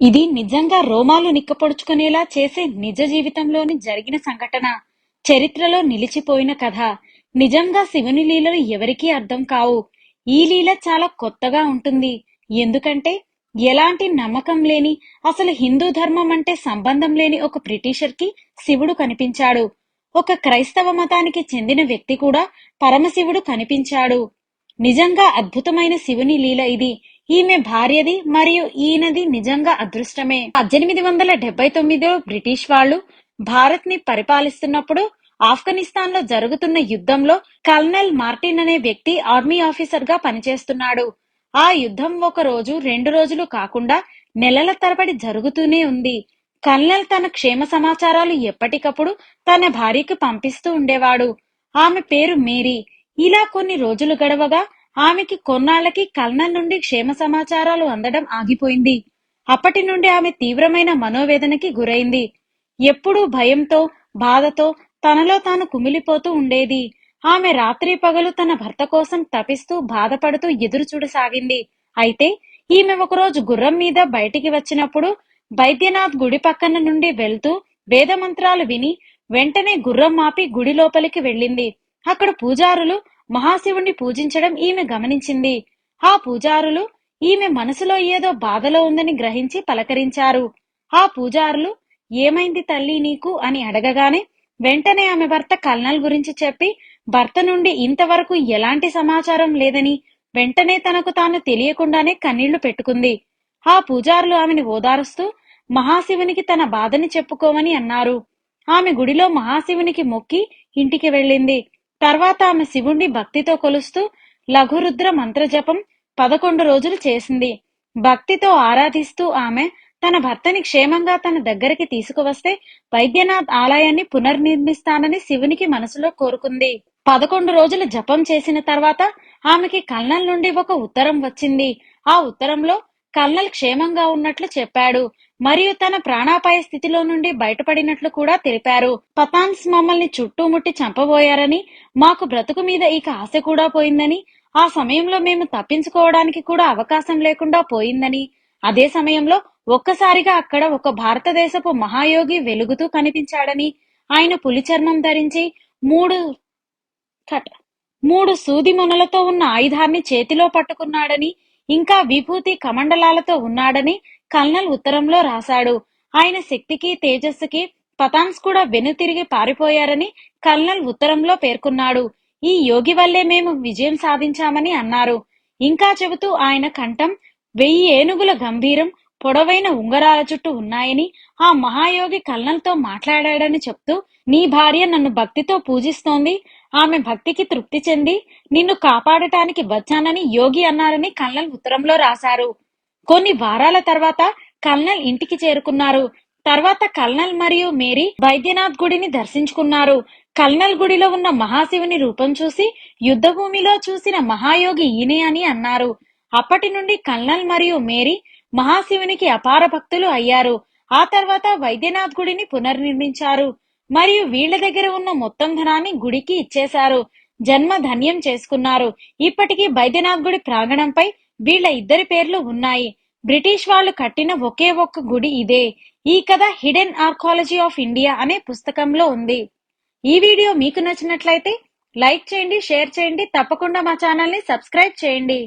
ఇది నిజంగా రోమాలు నిక్కపొడుచుకునేలా చేసే నిజ జీవితంలోని జరిగిన సంఘటన. చరిత్రలో నిలిచిపోయిన కథ. నిజంగా శివుని లీలలు ఎవరికీ అర్థం కావు. ఈ లీల చాలా కొత్తగా ఉంటుంది. ఎందుకంటే ఎలాంటి నమ్మకం లేని అసలు హిందూ ధర్మం అంటే సంబంధం లేని ఒక బ్రిటిషర్కి శివుడు కనిపించాడు. ఒక క్రైస్తవ మతానికి చెందిన వ్యక్తి కూడా పరమశివుడు కనిపించాడు. నిజంగా అద్భుతమైన శివుని లీల ఇది. ఈమె భార్యది మరియు ఈయనది నిజంగా అదృష్టమే. పద్దెనిమిది వందల డెబ్బై తొమ్మిదిలో బ్రిటిష్ వాళ్ళు భారత్ని పరిపాలిస్తున్నప్పుడు ఆఫ్ఘనిస్తాన్లో జరుగుతున్న యుద్ధంలో కల్నల్ మార్టిన్ అనే వ్యక్తి ఆర్మీ ఆఫీసర్గా పనిచేస్తున్నాడు. ఆ యుద్ధం ఒక రోజు రెండు రోజులు కాకుండా నెలల తరబడి జరుగుతూనే ఉంది. కల్నల్ తన క్షేమ సమాచారాలు ఎప్పటికప్పుడు తన భార్యకు పంపిస్తూ ఉండేవాడు. ఆమె పేరు మేరీ. ఇలా కొన్ని రోజులు గడవగా ఆమెకి కొన్నాళ్ళకి కల్నల్ నుండి క్షేమ సమాచారాలు అందడం ఆగిపోయింది. అప్పటి నుండి ఆమె తీవ్రమైన మనోవేదనకి గురైంది. ఎప్పుడూ భయంతో బాధతో తనలో తాను కుమిలిపోతూ ఉండేది. ఆమె రాత్రి పగలు తన భర్త కోసం తపిస్తూ బాధపడుతూ ఎదురు చూడసాగింది అయితే ఈమె ఒకరోజు గుర్రం మీద బయటికి వచ్చినప్పుడు బైద్యనాథ్ గుడి పక్కన నుండి వెళ్తూ వేదమంత్రాలు విని వెంటనే గుర్రం మాపి గుడి లోపలికి వెళ్ళింది. అక్కడ పూజారులు మహాశివుణ్ణి పూజించడం ఈమె గమనించింది. ఆ పూజారులు ఈమె మనసులో ఏదో బాధలో ఉందని గ్రహించి పలకరించారు. ఆ పూజారులు ఏమైంది తల్లి నీకు? అని అడగగానే వెంటనే ఆమె భర్త కల్నల్ గురించి చెప్పి భర్త నుండి ఇంతవరకు ఎలాంటి సమాచారం లేదని వెంటనే తనకు తాను తెలియకుండానే కన్నీళ్ళు పెట్టుకుంది. ఆ పూజారులు ఆమెను ఓదారుస్తూ మహాశివునికి తన బాధని చెప్పుకోమని అన్నారు. ఆమె గుడిలో మహాశివునికి మొక్కి ఇంటికి వెళ్ళింది. తర్వాత ఆమె శివుణ్ణి భక్తితో కొలుస్తూ లఘురుద్ర మంత్రజపం పదకొండు రోజులు చేసింది. భక్తితో ఆరాధిస్తూ ఆమె తన భర్తని క్షేమంగా తన దగ్గరికి తీసుకువస్తే వైద్యనాథ్ ఆలయాన్ని పునర్నిర్మిస్తానని శివునికి మనసులో కోరుకుంది. పదకొండు రోజులు జపం చేసిన తర్వాత ఆమెకి కల్నల్ నుండి ఒక ఉత్తరం వచ్చింది. ఆ ఉత్తరంలో కల్నల్ క్షేమంగా ఉన్నట్లు చెప్పాడు. మరియు తన ప్రాణాపాయ స్థితిలో నుండి బయటపడినట్లు కూడా తెలిపారు. పతాన్స్ మమ్మల్ని చుట్టుముట్టి చంపబోయారని మాకు బ్రతుకు మీద ఇక ఆశ కూడా పోయిందని ఆ సమయంలో మేము తప్పించుకోవడానికి కూడా అవకాశం లేకుండా పోయిందని. అదే సమయంలో ఒక్కసారిగా అక్కడ ఒక భారతదేశపు మహాయోగి వెలుగుతూ కనిపించాడని ఆయన పులి చర్మం ధరించి మూడు కట్ మూడు సూది మొనలతో ఉన్న ఆయుధాన్ని చేతిలో పట్టుకున్నాడని ఇంకా విభూతి కమండలాలతో ఉన్నాడని కల్నల్ ఉత్తరంలో రాశాడు. ఆయన శక్తికి తేజస్సుకి పతాన్స్ కూడా వెనుతిరిగి పారిపోయారని కల్నల్ ఉత్తరంలో పేర్కొన్నాడు. ఈ యోగి వల్లే మేము విజయం సాధించామని అన్నారు. ఇంకా చెబుతూ ఆయన కంఠం వెయ్యి ఏనుగుల గంభీరం పొడవైన ఉంగరాల చుట్టూ ఉన్నాయని ఆ మహాయోగి కల్నల్తో మాట్లాడాడని చెప్తూ నీ భార్య నన్ను భక్తితో పూజిస్తోంది. ఆమె భక్తికి తృప్తి చెంది నిన్ను కాపాడటానికి వచ్చానని యోగి అన్నారని కల్నల్ ఉత్తరంలో రాశారు. కొన్ని వారాల తర్వాత కల్నల్ ఇంటికి చేరుకున్నారు. తర్వాత కల్నల్ మరియు మేరీ వైద్యనాథ్ గుడిని దర్శించుకున్నారు. కల్నల్ గుడిలో ఉన్న మహాశివుని రూపం చూసి యుద్ధభూమిలో చూసిన మహాయోగి ఈయనే అని అన్నారు. అప్పటి నుండి కల్నల్ మరియు మేరీ మహాశివునికి అపార భక్తులు అయ్యారు. ఆ తర్వాత వైద్యనాథ్ గుడిని పునర్నిర్మించారు. మరియు వీళ్ళ దగ్గర ఉన్న మొత్తం ధనాన్ని గుడికి ఇచ్చేశారు. జన్మ ధన్యం చేసుకున్నారు. ఇప్పటికీ బైద్యనాథ్ గుడి ప్రాంగణంపై వీళ్ళ ఇద్దరి పేర్లు ఉన్నాయి. బ్రిటిష్ వాళ్ళు కట్టిన ఒకే ఒక్క గుడి ఇదే. ఈ కథ హిడెన్ ఆర్కాలజీ ఆఫ్ ఇండియా అనే పుస్తకంలో ఉంది. ఈ వీడియో మీకు నచ్చినట్లయితే లైక్ చేయండి షేర్ చేయండి తప్పకుండా మా ఛానల్ని సబ్స్క్రైబ్ చేయండి.